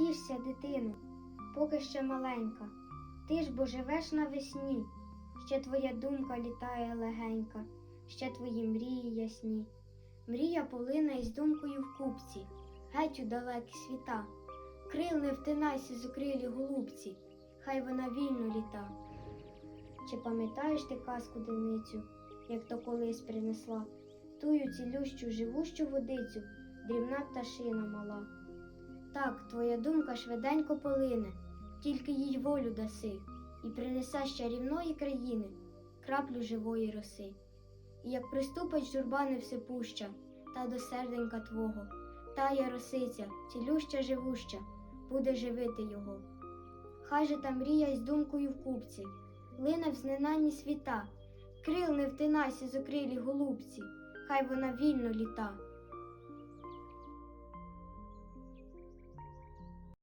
Тішся, дитину, поки ще маленька. Ти ж бо живеш навесні, ще твоя думка літає легенька, ще твої мрії ясні. Мрія полина із думкою в купці, геть у далекі світа. Крил не втинайся з укрилі голубці, хай вона вільно літа. Чи пам'ятаєш ти казку дивницю, як то колись принесла, тую цілющу живущу водицю, дрібна пташина мала. Так, твоя думка швиденько полине, тільки їй волю даси, і принесе з чарівної країни краплю живої роси. І як приступить журба невсипуща, та до серденька твого, тая росиця, цілюща живуща, буде живити його. Хай же та мрія із думкою в купці, лине в зненанні світа, крил не втинайся з окрилі голубці, хай вона вільно літа.